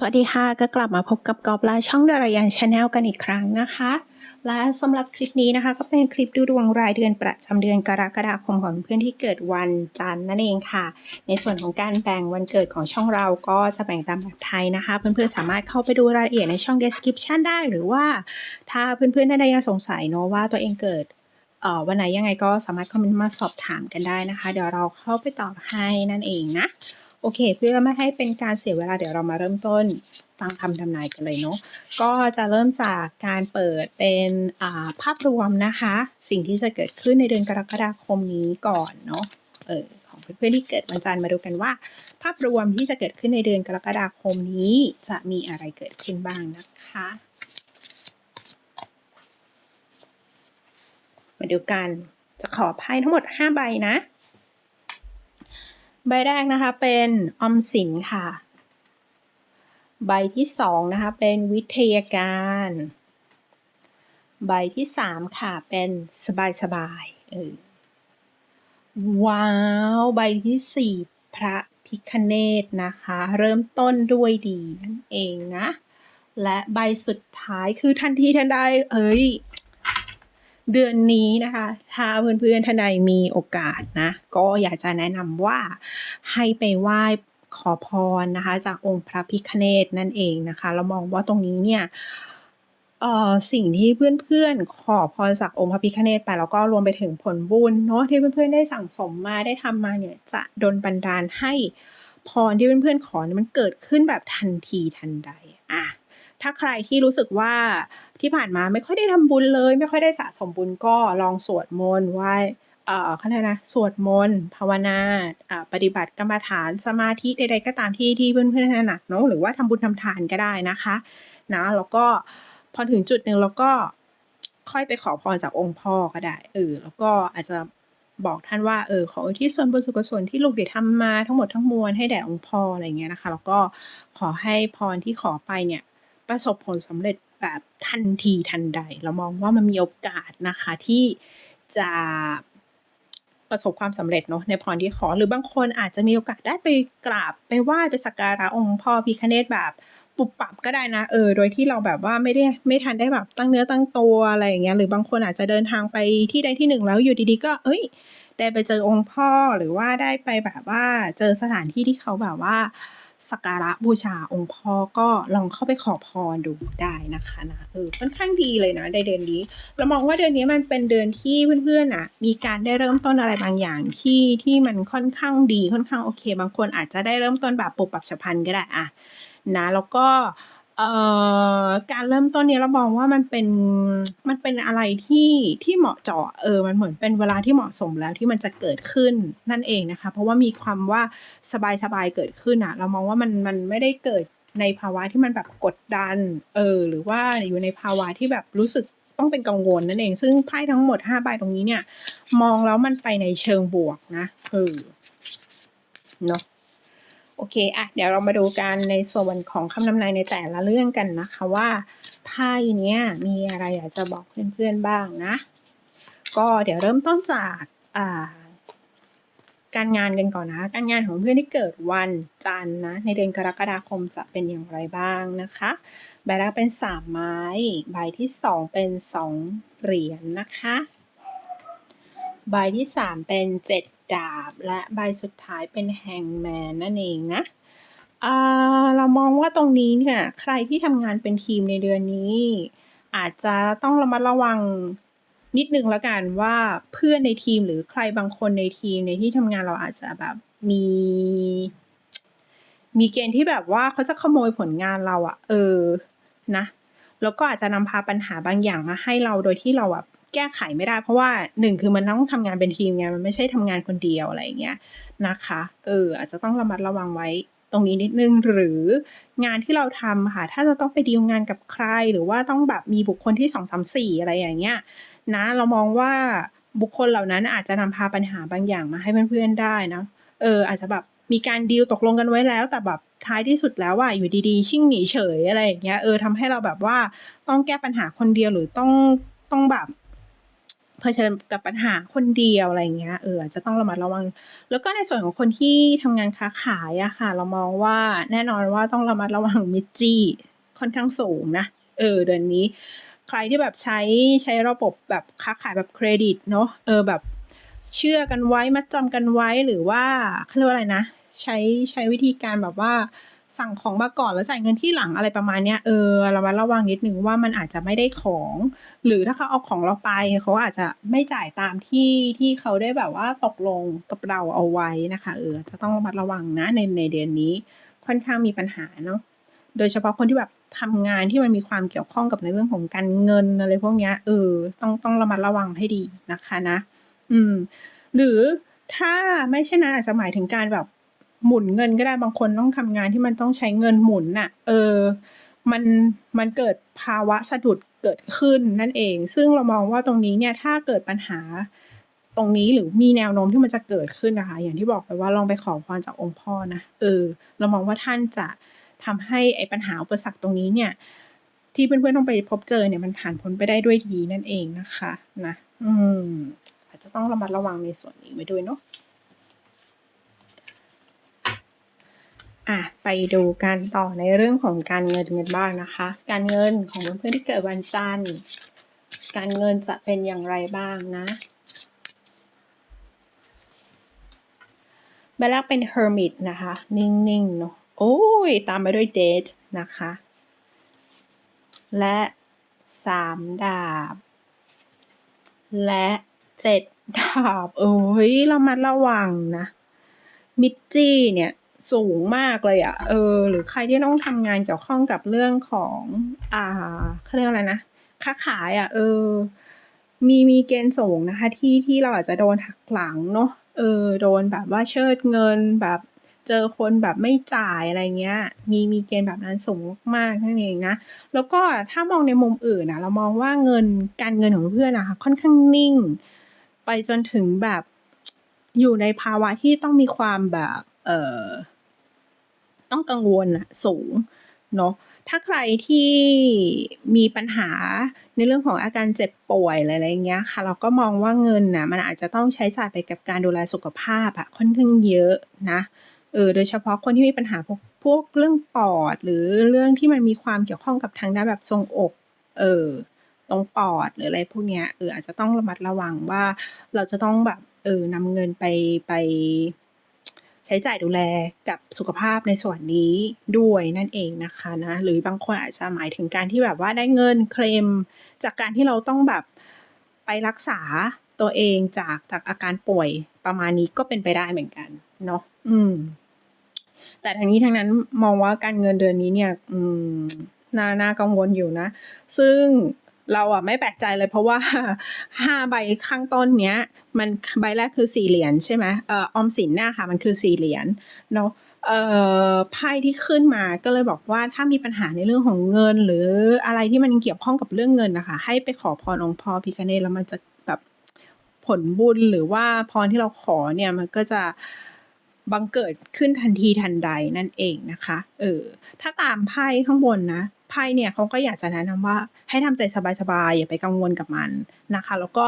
สวัสดีค่ะ ก็กลับมาพบกับกอบและช่องดารายานชาแนลกันอีกครั้งนะคะ และสำหรับคลิปนี้นะคะ ก็เป็นคลิปดูดวงรายเดือนประจำเดือนกรกฎาคมของเพื่อนที่เกิดวันจันทร์นั่นเองค่ะ ในส่วนของการแบ่งวันเกิดของช่องเราก็จะแบ่งตามแบบไทยนะคะ เพื่อนๆสามารถเข้าไปดูรายละเอียดในช่อง description ได้ หรือว่าถ้าเพื่อนๆท่านใดยังสงสัยเนาะว่าตัวเองเกิดวันไหนยังไงก็สามารถคอมเมนต์มาสอบถามกันได้นะคะ เดี๋ยวเราเข้าไปตอบให้นั่นเองนะ โอเค เพื่อไม่ให้เป็นการเสียเวลาเดี๋ยวเรามาเริ่มต้นฟังคำทำนายกันเลยเนาะก็จะเริ่มจากการเปิดเป็นาภาพรวมนะคะ สิ่งที่จะเกิดขึ้นในเดือนกรกฎาคมนี้ก่อนเนาะเออของเพื่อนๆที่เกิดวันจันทร์มาดูกันว่า ภาพรวมที่จะเกิดขึ้นในเดือนกรกฎาคมนี้จะมีอะไรเกิดขึ้นบ้างนะคะมาดูกันจะขอไพ่ทั้งหมด 5 ใบนะ ใบแรกนะคะเป็นออมสินค่ะ ใบที่สองนะคะเป็นวิทยาการ ใบที่สามค่ะเป็นสบายสบายเออว้าว ใบที่สี่พระพิคเนตนะคะ เริ่มต้นด้วยดีนั่นเองนะ และใบสุดท้ายคือทันทีทันใดเอ้ย เดือนนี้นะคะ ถ้าเพื่อนๆท่านใดมีโอกาสนะ ก็อยากจะแนะนำว่าให้ไปไหว้ขอพรนะคะ จากองค์พระพิฆเนศนั่นเองนะคะ เรามองว่าตรงนี้เนี่ยสิ่งที่เพื่อนๆ ขอพรจากองค์พระพิฆเนศไปแล้วก็รวมไปถึงผลบุญเนาะที่เพื่อนๆ ได้สั่งสมมาได้ทำมาเนี่ยจะดลบันดาลให้พรที่เพื่อนๆ ขอมันเกิดขึ้นแบบทันทีทันใดอะ ถ้าใครที่รู้สึกว่าที่ผ่านมาไม่ค่อยได้ทำบุญเลย ไม่ค่อยได้สะสมบุญก็ลองสวดมนต์ไหว้เอ่อเขาเรียกนะสวดมนต์ภาวนาอ่าปฏิบัติกรรมฐานสมาธิใดๆก็ตามที่ที่เพื่อนๆถนัดเนาะหรือว่าทำบุญทำทานก็ได้นะคะนะแล้วก็พอถึงจุดหนึ่งแล้วก็ค่อยไปขอพรจากองค์พ่อก็ได้เออแล้วก็อาจจะบอกท่านว่าเออขอที่ส่วนบุญส่วนที่ลูกได้ทำมาทั้งหมดทั้งมวลให้แด่องค์พ่ออะไรเงี้ยนะคะ แล้วก็ขอให้พรที่ขอไปเนี่ย ประสบผลสำเร็จแบบทันทีทันใด เรามองว่ามันมีโอกาสนะคะที่จะประสบความสำเร็จเนาะในพรที่ขอ หรือบางคนอาจจะมีโอกาสได้ไปกราบไปไหว้ไปสักการะองค์พ่อพิคเนตแบบปุบปับก็ได้นะเออโดยที่เราแบบว่าไม่ได้ไม่ทันได้แบบตั้งเนื้อตั้งตัวอะไรอย่างเงี้ยหรือบางคนอาจจะเดินทางไปที่ใดที่หนึ่งแล้วอยู่ดีๆ ก็เอ้ย ได้ไปเจอองค์พ่อหรือว่าได้ไปแบบว่าเจอสถานที่ที่เขาแบบว่า สักการะบูชาองค์พ่อก็ลองเข้าไปขอพรดูได้นะคะนะเออค่อนข้างดีเลยนะในเดือนนี้ เรามองว่าเดือนนี้มันเป็นเดือนที่เพื่อนๆน่ะมีการได้เริ่มต้นอะไรบางอย่างที่ที่มันค่อนข้างดีค่อนข้างโอเค บางคนอาจจะได้เริ่มต้นแบบปุบปับฉับพลันก็ได้อะนะแล้วก็ เอ่อการเริ่มต้นเนี้ยเรามองว่ามันเป็นมันเป็นอะไรที่ที่เหมาะเจาะเออมันเหมือนเป็นเวลาที่เหมาะสมแล้วที่มันจะเกิดขึ้นนั่นเองนะคะ เพราะว่ามีความว่าสบายๆเกิดขึ้นอะเรามองว่ามันมันไม่ได้เกิดในภาวะที่มันแบบกดดันเออหรือว่าอยู่ในภาวะที่แบบรู้สึกต้องเป็นกังวลนั่นเอง ซึ่งไพ่ทั้งหมด5ใบตรงนี้เนี่ย มองแล้วมันไปในเชิงบวกนะเออเนาะ โอเคอะเดี๋ยวเรามาดูกันในส่วนของคำนำนายในแต่ละเรื่องกันนะคะว่าไพ่เนี้ยมีอะไรอยากจะบอกเพื่อนๆบ้างนะ ก็เดี๋ยวเริ่มต้นจากอ่าการงานกันก่อนนะ การงานของเพื่อนที่เกิดวันจันทร์นะ ในเดือนกรกฎาคมจะเป็นอย่างไรบ้างนะคะ ใบแรกเป็นสามไม้ ใบที่สองเป็นสองเหรียญนะคะ ใบที่สามเป็นเจ็ ดาบ และใบสุดท้ายเป็นแฮงแมนนั่นเองนะเรามองว่าตรงนี้เนี่ยใครที่ทำงานเป็นทีมในเดือนนี้ อาจจะต้องระมัดระวังนิดนึงล้วกันว่าเพื่อนในทีมหรือใครบางคนในทีมในที่ทำงานเราอาจจะแบบมี มีเกณฑ์ที่แบบว่าเขาจะขโมยผลงานเราอะเออนะแล้วก็อาจจะนำพาปัญหาบางอย่างมาให้เราโดยที่เราแบบ แก้ไขไม่ได้ เพราะว่าหนึ่งคือมันต้องทำงานเป็นทีมไงมันไม่ใช่ทำงานคนเดียวอะไรอย่างเงี้ยนะคะ เออ อาจจะต้องระมัดระวังไว้ตรงนี้นิดนึงหรืองานที่เราทำค่ะ ถ้าจะต้องไปดีลงานกับใคร หรือว่าต้องแบบมีบุคคลที่สองสามสี่อะไรอย่างเงี้ยนะเรามองว่าบุคคลเหล่านั้นอาจจะนำพาปัญหาบางอย่างมาให้เพื่อนๆได้นะเอออาจจะแบบมีการดีลตกลงกันไว้แล้ว แต่แบบท้ายที่สุดแล้วว่าอยู่ดีๆ ชิ่งหนีเฉยอะไรอย่างเงี้ยเออทำให้เราแบบว่าต้องแก้ปัญหาคนเดียวหรือต้องต้องแบบ เผชิญกับปัญหาคนเดียวอะไรเงี้ยเออจะต้องระมัดระวัง แล้วก็ในส่วนของคนที่ทำงานค้าขายอะค่ะ เรามองว่าแน่นอนว่าต้องระมัดระวังมิจจี้ค่อนข้างสูงนะเออเดือนนี้ ใครที่แบบใช้ใช้ระบบแบบค้าขายแบบเครดิตเนาะเออแบบเชื่อกันไว้มัดจำกันไว้หรือว่าเขาเรียกว่าอะไรนะ ใช้ใช้วิธีการแบบว่า สั่งของมาก่อนแล้วจ่ายเงินที่หลังอะไรประมาณเนี้ยเออเรามาระวังนิดนึงว่ามันอาจจะไม่ได้ของ หรือถ้าเขาเอาของเราไปเขาอาจจะไม่จ่ายตามที่ที่เขาได้แบบว่าตกลงกับเราเอาไว้นะคะ เออจะต้องระมัดระวังนะในในเดือนนี้ ค่อนข้างมีปัญหาเนาะโดยเฉพาะคนที่แบบทำงานที่มันมีความเกี่ยวข้องกับในเรื่องของการเงินอะไรพวกเนี้ยเออต้องต้องระมัดระวังให้ดีนะคะนะ อืม หรือถ้าไม่ใช่นั้นอาจจะหมายถึงการแบบ หมุนเงินก็ได้บางคนต้องทำงานที่มันต้องใช้เงินหมุนน่ะ เออ มันมันเกิดภาวะสะดุดเกิดขึ้นนั่นเอง ซึ่งเรามองว่าตรงนี้เนี่ยถ้าเกิดปัญหาตรงนี้หรือมีแนวโน้มที่มันจะเกิดขึ้นนะคะ อย่างที่บอกไปว่าลองไปขอพรจากองค์พ่อนะเออ เรามองว่าท่านจะทำให้ไอ้ปัญหาอุปสรรคตรงนี้เนี่ย ที่เพื่อนๆต้องไปพบเจอเนี่ยมันผ่านพ้นไปได้ด้วยดีนั่นเองนะคะ นะ อืมอาจจะต้องระมัดระวังในส่วนนี้ไว้ด้วยเนาะ อะไปดูกันต่อในเรื่องของการเงินกันบ้างนะคะ การเงินของเพื่อนๆที่เกิดวันจันทร์ การเงินจะเป็นอย่างไรบ้างนะใบแรกเป็น hermit นะคะ นิ่งๆเนาะโอ้ย ตามไปด้วย date นะคะ และสามดาบ และเจ็ดดาบเอ้ยระมัดระวังนะ มิจจี้เนี่ย สูงมากเลยอะ่ะ เออ หรือใครที่ต้องทำงานเกี่ยวข้องกับเรื่องของ อ่าเขาเรียกอะไรนะ ค้าขายอะ่ะ เออ มีมีเกณฑ์สูงนะคะ ที่ที่เราอาจจะโดนหักหลังเนาะ เออ โดนแบบว่าเชิดเงินแบบเจอคนแบบไม่จ่ายอะไรเงี้ย มีมีเกณฑ์แบบนั้นสูงมากนั่นเองนะ แล้วก็ถ้ามองในมุมอื่นนะเรามองว่าเงินการเงินของเพื่อนนะคะค่อนข้างนิ่ง ไปจนถึงแบบอยู่ในภาวะที่ต้องมีความแบบ เอ่อต้องกังวลอะสูงเนาะถ้าใครที่มีปัญหาในเรื่องของอาการเจ็บป่วยอะไรอย่างเงี้ยค่ะ เราก็มองว่าเงินนะมันอาจจะต้องใช้จ่ายไปกับการดูแลสุขภาพอะค่อนข้างเยอะนะเออโดยเฉพาะคนที่มีปัญหาพวกพวกเรื่องปอด หรือเรื่องที่มันมีความเกี่ยวข้องกับทางด้านแบบทรงอกเออตรงปอดหรืออะไรพวกเนี้ยเอออาจจะต้องระมัดระวังว่าเราจะต้องแบบเออนำเงินไปไป ใช้จ่ายดูแลกับสุขภาพในส่วนนี้ด้วยนั่นเองนะคะนะหรือบางคนอาจจะหมายถึงการที่แบบว่าได้เงินเคลม จากการที่เราต้องแบบไปรักษาตัวเองจากจากอาการป่วยประมาณนี้ก็เป็นไปได้เหมือนกันเนาะอืม แต่ทางนี้ทางนั้นมองว่าการเงินเดือนนี้เนี่ย อืมน่าน่ากังวลอยู่นะ ซึ่ง เราอะไม่แปลกใจเลยเพราะว่าห้าใบข้างต้นเนี้ย มันใบแรกคือสี่เหรียญใช่ไหมเอ่อออมสินเนี่ยค่ะ มันคือสี่เหรียญเนาะเอ่อไพ่ที่ขึ้นมาก็เลยบอกว่าถ้ามีปัญหาในเรื่องของเงิน หรืออะไรที่มันเกี่ยวข้องกับเรื่องเงินนะคะ ให้ไปขอพรองค์พ่อพิคเนตแล้วมันจะแบบผลบุญหรือว่าพรที่เราขอเนี่ยมันก็จะบังเกิดขึ้นทันทีทันใดนั่นเองนะคะ เออ ถ้าตามไพ่ข้างบนนะ ไพ่เนี่ยเขาก็อยากจะแนะนำว่าให้ทำใจสบายๆอย่าไปกังวลกับมันนะคะ แล้วก็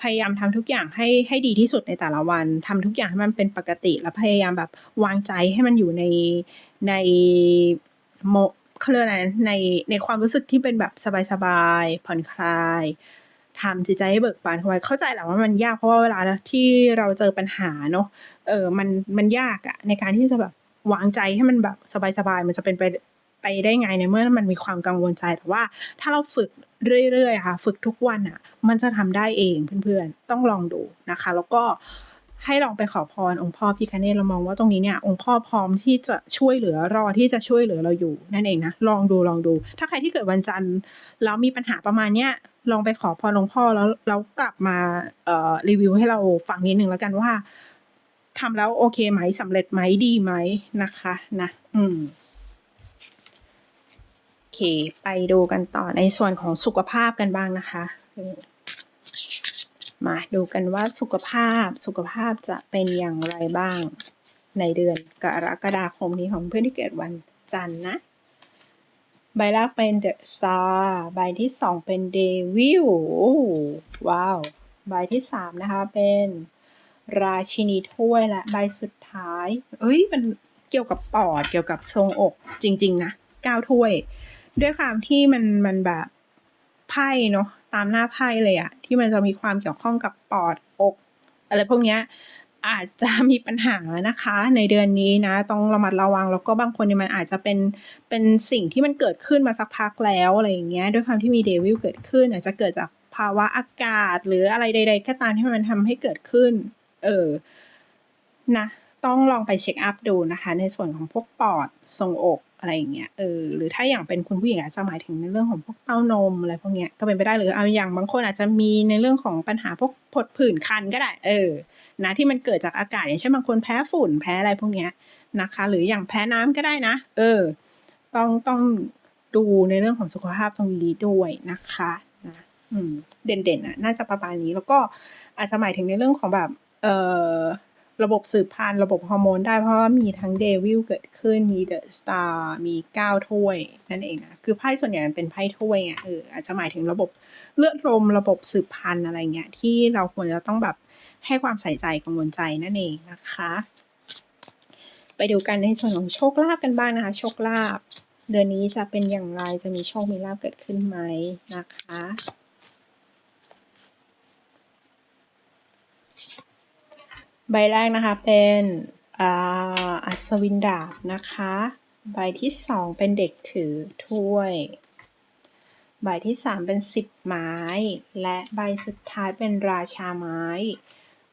พยายามทำทุกอย่างให้ให้ดีที่สุดในแต่ละวันทำทุกอย่างให้มันเป็นปกติ แล้วพยายามแบบวางใจให้มันอยู่ในในโมเขาเรียกอะไรในในความรู้สึกที่เป็นแบบสบายๆผ่อนคลายทำจิตใจให้เบิกบานไว้เข้าใจแหละว่ามันยากเพราะว่าเวลาที่เราเจอปัญหาเนาะเออมันมันยากอะในการที่จะแบบวางใจให้มันแบบสบายๆมันจะเป็นไป ไปได้ไงในเมื่อมันมีความกังวลใจแต่ว่าถ้าเราฝึกเรื่อยๆค่ะ ฝึกทุกวันอะ มันจะทำได้เองเพื่อนๆ ต้องลองดูนะคะ แล้วก็ให้ลองไปขอพรองค์พ่อพิคเนตเรามองว่าตรงนี้เนี่ย องค์พ่อพร้อมที่จะช่วยเหลือรอที่จะช่วยเหลือเราอยู่นั่นเองนะลองดูลองดู ถ้าใครที่เกิดวันจันทร์แล้วมีปัญหาประมาณเนี้ยลองไปขอพรองค์พ่อแล้วเรากลับมาเอ่อรีวิวให้เราฟังนิดนึงแล้วกันว่าทำแล้วโอเคไหมสำเร็จไหมดีไหมนะคะ นะ อืม เค ไปดูกันต่อในส่วนของสุขภาพกันบ้างนะคะ มาดูกันว่าสุขภาพสุขภาพจะเป็นอย่างไรบ้าง ในเดือนกรกฎาคมนี้ของเพื่อนที่เกิดวันจันทร์นะ ใบแรกเป็น The Star ใบที่สองเป็น Devil ว้าว ใบที่สามนะคะเป็นราชินีถ้วยและใบสุดท้าย เอ้ย มันเกี่ยวกับปอด เกี่ยวกับทรงอกจริง ๆ นะ ก้าวถ้วย ด้วยความที่มันมันแบบไพ่เนาะตามหน้าไพ่เลยอะที่มันจะมีความเกี่ยวข้องกับปอดอกอะไรพวกเนี้ยอาจจะมีปัญหานะคะ ในเดือนนี้นะ ต้องระมัดระวังแล้วก็บางคนเนี่ยมันอาจจะเป็นเป็นสิ่งที่มันเกิดขึ้นมาสักพักแล้วอะไรอย่างเงี้ยด้วยความที่มีเดวิลเกิดขึ้น อาจจะเกิดจากภาวะอากาศ หรืออะไรใด ๆ ก็ตามที่มันทำให้เกิดขึ้น เออนะ ต้องลองไปเช็คอัพดูนะคะ ในส่วนของพวกปอดทรงอก อะไรอย่างเงี้ยเออหรือถ้าอย่างเป็นคุณผู้หญิงอาจจะหมายถึงในเรื่องของพวกเต้านมอะไรพวกเนี้ยก็เป็นไปได้หรือเอาอย่างบางคนอาจจะมีในเรื่องของปัญหาพวกผดผื่นคันก็ได้ เออนะที่มันเกิดจากอากาศอย่างเช่นบางคนแพ้ฝุ่นแพ้อะไรพวกเนี้ยนะคะ หรืออย่างแพ้น้ำก็ได้นะ เออ ต้องต้องดูในเรื่องของสุขภาพตรงนี้ด้วยนะคะนะอืมเด่นๆอะน่าจะประมาณนี้แล้วก็อาจจะหมายถึงในเรื่องของแบบ เออ ระบบสืบพันธุ์ระบบฮอร์โมนได้เพราะว่ามีทั้งเดวิลเกิดขึ้นมีเดอะสตาร์มีเก้าถ้วยนั่นเองนะคือไพ่ส่วนใหญ่มันเป็นไพ่ถ้วยอะเอออาจจะหมายถึงระบบเลือดลมระบบสืบพันธุ์อะไรเงี้ยที่เราควรจะต้องแบบให้ความใส่ใจกังวลใจนั่นเองนะคะ ไปดูกันในส่วนของโชคลาภกันบ้างนะคะโชคลาภเดือนนี้จะเป็นอย่างไรจะมีโชคมีลาภเกิดขึ้นไหมนะคะ ใบแรกนะคะเป็นอัศวินดาบนะคะ ใบที่สองเป็นเด็กถือถ้วย ใบที่สามเป็นสิบไม้ และใบสุดท้ายเป็นราชาไม้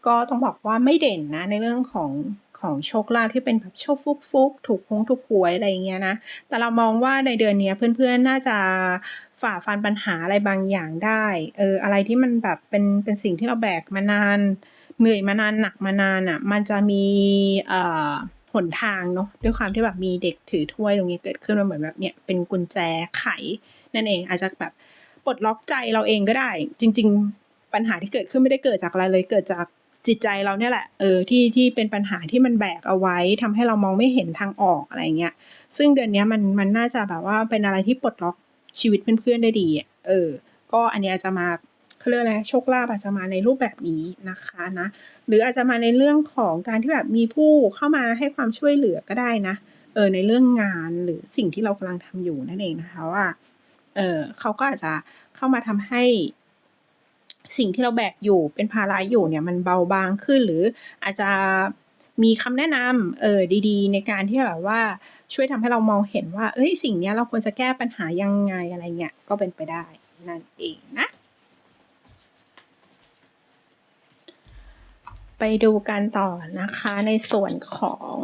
ก็ต้องบอกว่าไม่เด่นนะในเรื่องของของโชคลาภที่เป็นแบบโชคฟุกฟุกถูกพงถูกหวยอะไรเงี้ยนะ แต่เรามองว่าในเดือนนี้เพื่อนๆ น่าจะฝ่าฟันปัญหาอะไรบางอย่างได้ เอออะไรที่มันแบบเป็นเป็นสิ่งที่เราแบกมานาน เหนื่อยมานานหนักมานานอะ่ะ มันจะมีเอ่อหนทางเนาะด้วยความที่แบบมีเด็กถือถ้วยตรงนี้เกิดขึ้นมาเหมือนแบบเนี่ยเป็นกุญแจไขนั่นเอง อาจจะแบบปลดล็อกใจเราเองก็ได้ จริง ๆ ปัญหาที่เกิดขึ้นไม่ได้เกิดจากอะไรเลยเกิดจากจิตใจเราเนี่ยแหละเออที่ที่เป็นปัญหาที่มันแบกเอาไว้ทำให้เรามองไม่เห็นทางออกอะไรเงี้ยซึ่งเดือนนี้มันมันน่าจะแบบว่าเป็นอะไรที่ปลดล็อกชีวิตเพื่อนๆได้ดีเออ ก็อันนี้อาจจะมา เขาเรียกอะไรโชคลาภอาจจะมาในรูปแบบนี้นะคะนะหรืออาจจะมาในเรื่องของการที่แบบมีผู้เข้ามาให้ความช่วยเหลือก็ได้นะเออในเรื่องงานหรือสิ่งที่เรากำลังทำอยู่นั่นเองนะคะว่าเออเขาก็อาจจะเข้ามาทำให้สิ่งที่เราแบกอยู่เป็นภาระอยู่เนี่ยมันเบาบางขึ้น หรืออาจจะมีคำแนะนำเออดีๆ ในการที่แบบว่าช่วยทำให้เรามองเห็นว่า เอ้ยสิ่งนี้เราควรจะแก้ปัญหายังไงอะไรเงี้ยก็เป็นไปได้นั่นเองนะ ไปดูกันต่อนะคะในส่วนของ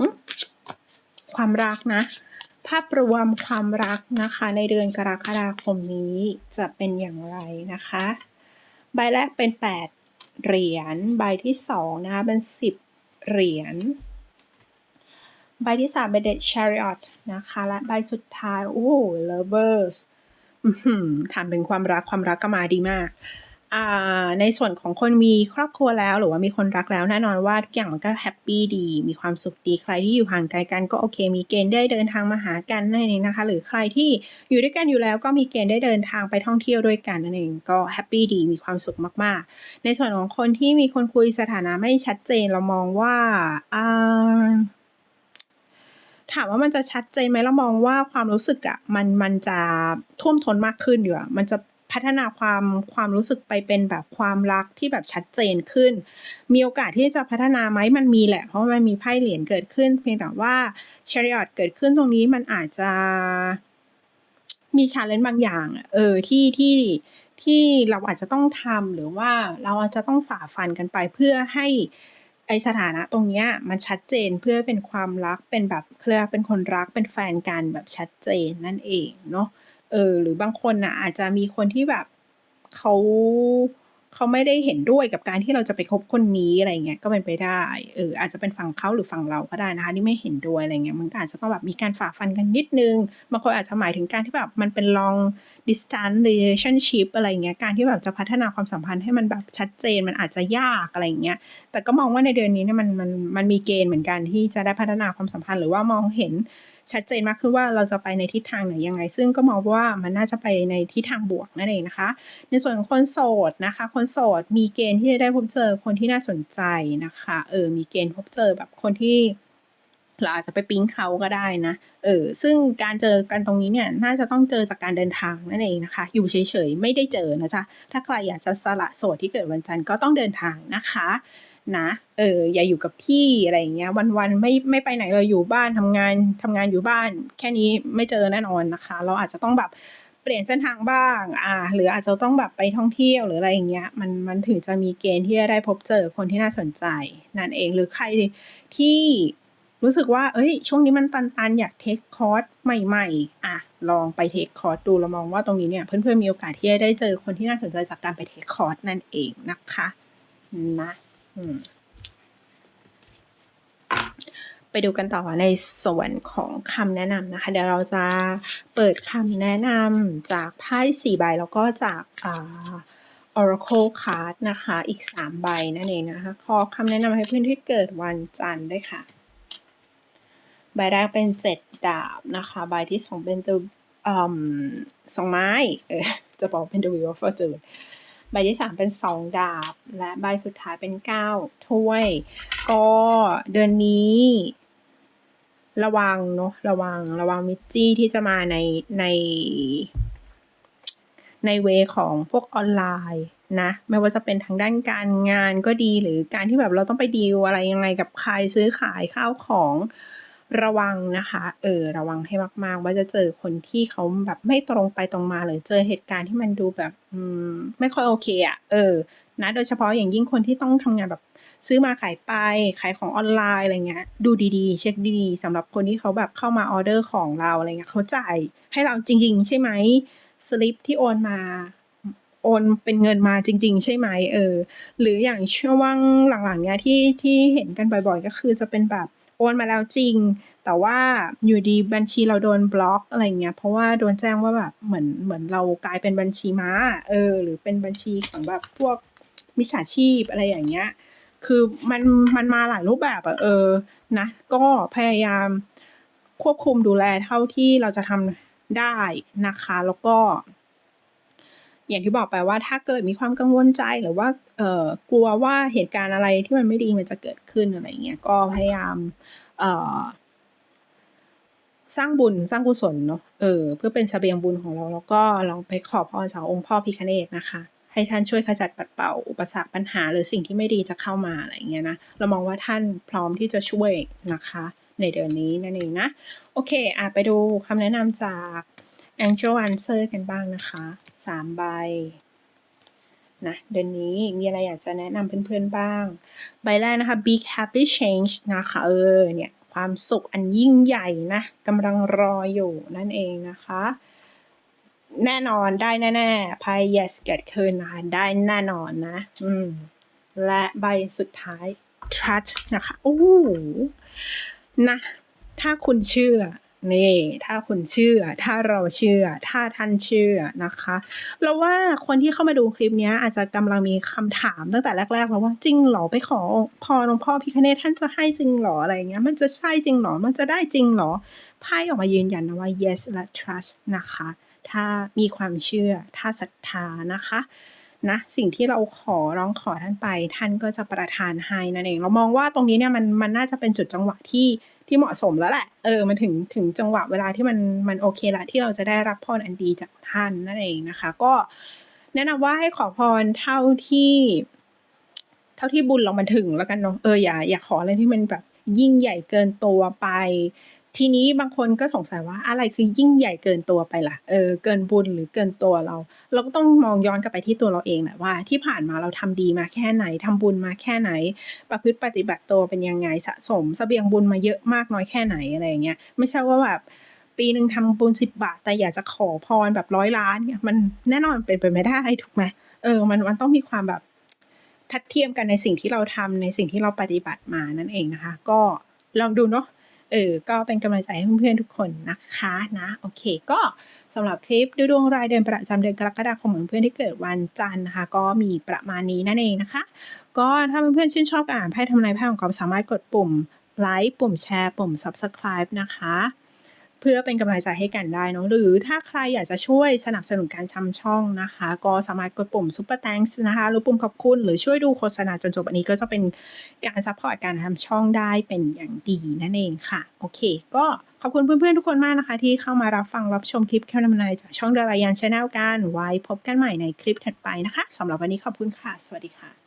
ความรักนะ ภาพรวมความรักนะคะ ในเดือนกรกฎาคมนี้จะเป็นอย่างไรนะคะ ใบแรกเป็น 8 เหรียญใบที่2นะคะเป็น 10 เหรียญใบที่สามเป็น The Chariot นะคะ และใบสุดท้าย โอ้ Lovers ถามถึงความรักความรักก็มาดีมาก ในส่วนของคนมีครอบครัวแล้ว หรือว่ามีคนรักแล้วแน่นอนว่าทุกอย่างมันก็แฮปปี้ดี มีความสุขดีใครที่อยู่ห่างไกลกันก็โอเค มีเกณฑ์ได้เดินทางมาหากันนั่นเองนะคะ หรือใครที่อยู่ด้วยกันอยู่แล้วก็มีเกณฑ์ได้เดินทางไปท่องเที่ยวด้วยกันนั่นเองก็แฮปปี้ดีมีความสุขมากๆ ในส่วนของคนที่มีคนคุยสถานะไม่ชัดเจนเรามองว่าอ่าถามว่ามันจะชัดเจนไหมเรามองว่าความรู้สึกอะมันมันจะท่วมท้นมากขึ้นอยู่อะมันจะ พัฒนาความความรู้สึกไปเป็นแบบความรักที่แบบชัดเจนขึ้น มีโอกาสที่จะพัฒนาไหมมันมีแหละ เพราะมันมีไพ่เหรียญเกิดขึ้น เพียงแต่ว่าเชริออตเกิดขึ้นตรงนี้มันอาจจะ มีชาเลนจ์บางอย่างเออที่ที่ที่เราอาจจะต้องทำหรือว่าเราอาจจะต้องฝ่าฟันกันไปเพื่อให้ไอสถานะตรงเนี้ยมันชัดเจนเพื่อเป็นความรักเป็นแบบเคลียเป็นคนรักเป็นแฟนกันแบบชัดเจนนั่นเองเนาะ เออ หรือบางคนนะอาจจะมีคนที่แบบเขาเขาไม่ได้เห็นด้วยกับการที่เราจะไปคบคนนี้อะไรเงี้ยก็เป็นไปได้เอออาจจะเป็นฝั่งเขาหรือฝั่งเราก็ได้นะคะที่ไม่เห็นด้วยอะไรเงี้ยมันก็อาจจะต้องแบบมีการฝ่าฟันกันนิดนึงบางคนอาจจะหมายถึงการที่แบบมันเป็น long distance relationship อะไรเงี้ยการที่แบบจะพัฒนาความสัมพันธ์ให้มันแบบชัดเจนมันอาจจะยากอะไรเงี้ยแต่ก็มองว่าในเดือนนี้เนี่ยมันมันมันมีเกณฑ์เหมือนกันที่จะได้พัฒนาความสัมพันธ์หรือว่ามองเห็น ชัดเจนมากขึ้นว่าเราจะไปในทิศทางไหนยังไง ซึ่งก็มองว่ามันน่าจะไปในทิศทางบวกนั่นเองนะคะ ในส่วนของคนโสดนะคะ คนโสดมีเกณฑ์ที่จะได้พบเจอคนที่น่าสนใจนะคะเออมีเกณฑ์พบเจอแบบคนที่เราอาจจะไปปิ๊งเขาก็ได้นะ เออ ซึ่งการเจอกันตรงนี้เนี่ย น่าจะต้องเจอจากการเดินทางนั่นเองนะคะ อยู่เฉยๆ ไม่ได้เจอนะจ๊ะ ถ้าใครอยากจะสละโสดที่เกิดวันจันทร์ก็ต้องเดินทางนะคะ นะเอออย่าอยู่กับที่อะไรอย่างเงี้ย วันๆไม่ไม่ไปไหนเลยอยู่บ้านทำงานทำงานอยู่บ้าน แค่นี้ไม่เจอแน่นอนนะคะ เราอาจจะต้องแบบเปลี่ยนเส้นทางบ้าง อ่า หรืออาจจะต้องแบบไปท่องเที่ยวหรืออะไรอย่างเงี้ย มันมันถึงจะมีเกณฑ์ที่จะได้พบเจอคนที่น่าสนใจ นั่นเอง หรือใครที่รู้สึกว่า เอ้ย ช่วงนี้มันตันๆ อยากเทคคอร์สใหม่ๆ อะ ลองไปเทคคอร์สดูเรามองว่าตรงนี้เนี่ย เพื่อนๆ มีโอกาสที่จะได้เจอคนที่น่าสนใจจากการไปเทคคอร์สนั่นเองนะคะ นะ ไปดูกันต่อในส่วนของคำแนะนำนะคะ เดี๋ยวเราจะเปิดคำแนะนำจากไพ่สี่ใบแล้วก็จากอ่า Oracle Card นะคะ อีก 3 ใบนั่นเองนะคะ ขอคำแนะนำให้เพื่อนที่เกิดวันจันทร์ด้วยค่ะ ใบแรกเป็น 7 ดาบนะคะ ใบที่ 2 เป็นตัวอืมสองไม้ เออจะบอกเป็น The Wheel of Fortune ใบที่ 3 เป็น 2 ดาบ และใบสุดท้ายเป็น 9 ถ้วย ก็เดือนนี้ ระวังเนาะระวังระวังมิจจี้ที่จะมาในในในเวของพวกออนไลน์นะไม่ว่าจะเป็นทางด้านการงานก็ดีหรือการที่แบบเราต้องไปดีลอะไรยังไงกับใครซื้อขายข้าวของ ระวังนะคะเออระวังให้มาก ๆ ว่าจะเจอคนที่เขาแบบไม่ตรงไปตรงมาหรือเจอเหตุการณ์ที่มันดูแบบอืมไม่ค่อยโอเคอะ่ะเออนะโดยเฉพาะอย่างยิ่งคนที่ต้องทำงานแบบซื้อมาขายไป ขายของออนไลน์อะไรเงี้ย ดูดีๆ เช็คดีๆสำหรับคนที่เขาแบบเข้ามาออเดอร์ของเราอะไรเงี้ยเขาจ่ายให้เราจริง ๆ ใช่ไหมสลิปที่โอนมาโอนเป็นเงินมาจริง ๆ ใช่ไหมเออ หรืออย่างช่วงหลังๆเนี้ยที่ที่เห็นกันบ่อยๆ ก็คือจะเป็นแบบ นมาแล้วจริง แต่ว่าอยู่ดีบัญชีเราโดนบล็อกอะไรเงี้ยเพราะว่าโดนแจ้งว่าแบบเหมือนเหมือนเรากลายเป็นบัญชีม้าเออหรือเป็นบัญชีของแบบพวกมิจฉาชีพอะไรอย่างเงี้ยคือมันมันมาหลายรูปแบบอะเออนะก็พยายามควบคุมดูแลเท่าที่เราจะทำได้นะคะ แล้วก็ อย่างที่บอกไปว่าถ้าเกิดมีความกังวลใจหรือว่าเอ่อกลัวว่าเหตุการณ์อะไรที่มันไม่ดีมันจะเกิดขึ้นอะไรเงี้ยก็พยายามเอ่อสร้างบุญสร้างกุศลเนาะเออเพื่อเป็นเสบียงบุญของเราแล้วก็ลองไปขอพรจากองค์พ่อพิฆเนศนะคะ ให้ท่านช่วยขจัดปัดเป่าอุปสรรคปัญหา หรือสิ่งที่ไม่ดีจะเข้ามาอะไรอย่างเงี้ยนะเรามองว่าท่านพร้อมที่จะช่วยนะคะ ในเดือนนี้นั่นเองนะ โอเคอะไปดูคำแนะนำจาก Angel Answer กันบ้างนะคะ สามใบนะเดือนนี้มีอะไรอยากจะแนะนำเพื่อนๆบ้าง ใบแรกนะคะ Big Happy Change นะคะเออเนี่ยความสุขอันยิ่งใหญ่นะกำลังรออยู่นั่นเองนะคะ แน่นอนได้แน่ๆไพ่ yes เกิดขึ้นนะคะได้แน่นอนนะอืมและใบสุดท้าย trust นะคะโอ้โหนะถ้าคุณเชื่อ นี่ถ้าคุณเชื่อ ถ้าเราเชื่อ ถ้าท่านเชื่อนะคะแล้วว่าคนที่เข้ามาดูคลิปนี้อาจจะกำลังมีคำถามตั้งแต่แรกๆแล้วว่าจริงหรอไปขอพรหลวงพ่อพิคเนตท่านจะให้จริงหรออะไรเงี้ยมันจะใช่จริงหรอมันจะได้จริงหรอไพ่ออกมายืนยันนะว่า yes และ trust นะคะ ถ้ามีความเชื่อ ถ้าศรัทธานะคะนะสิ่งที่เราขอร้องขอท่านไป ท่านก็จะประทานให้นั่นเอง เรามองว่าตรงนี้เนี่ยมันมันน่าจะเป็นจุดจังหวะที่ ที่เหมาะสมแล้วแหละเออมันถึงถึงจังหวะเวลาที่มันมันโอเคละที่เราจะได้รับพรอันดีจากท่านนั่นเองนะคะ ก็แนะนำว่าให้ขอพรเท่าที่ เท่าที่บุญเรามันถึงแล้วกันเนาะเอออย่าอย่าขออะไรที่มันแบบยิ่งใหญ่เกินตัวไป ทีนี้บางคนก็สงสัยว่าอะไรคือยิ่งใหญ่เกินตัวไปล่ะ เออ เกินบุญหรือเกินตัวเรา เราก็ต้องมองย้อนกลับไปที่ตัวเราเองแหละว่า ที่ผ่านมาเราทำดีมาแค่ไหนทำบุญมาแค่ไหน ประพฤติปฏิบัติตัวเป็นยังไงสะสมเสบียงบุญมาเยอะมากน้อยแค่ไหนอะไรอย่างเงี้ย ไม่ใช่ว่าแบบปีหนึ่งทำบุญสิบบาท แต่อยากจะขอพรแบบร้อยล้านเนี่ยมันแน่นอนเป็นไปไม่ได้ถูกไหมเออ มันมันต้องมีความแบบทัดเทียมกันในสิ่งที่เราทำในสิ่งที่เราปฏิบัติมานั่นเองนะคะ ก็ลองดูเนาะ เออก็เป็นกำลังใจให้เพื่อนๆทุกคนนะคะนะโอเค ก็สำหรับคลิปดูดวงรายเดือนประจำเดือนกรกฎาคมของเพื่อนที่เกิดวันจันทร์นะคะ ก็มีประมาณนี้นั่นเองนะคะ ก็ถ้าเพื่อนๆชื่นชอบการอ่านไพ่ทำนายไพ่ของกอมสามารถกดปุ่มไลค์ปุ่มแชร์ ปุ่ม subscribe นะคะ เพื่อเป็นกำลังใจให้กันได้เนาะหรือถ้าใครอยากจะช่วยสนับสนุนการทำช่องนะคะ ก็สามารถกดปุ่ม Super Thanks นะคะหรือปุ่มขอบคุณหรือช่วยดูโฆษณาจนจบอันนี้ก็จะเป็นการซัพพอร์ตการทำช่องได้เป็นอย่างดีนั่นเองค่ะ โอเค ก็ขอบคุณเพื่อนๆทุกคนมากนะคะ ที่เข้ามารับฟังรับชมคลิปแค่นำนายจากช่องดารายันชาแนลกันไว้พบกันใหม่ในคลิปถัดไปนะคะสำหรับวันนี้ขอบคุณค่ะ สวัสดีค่ะ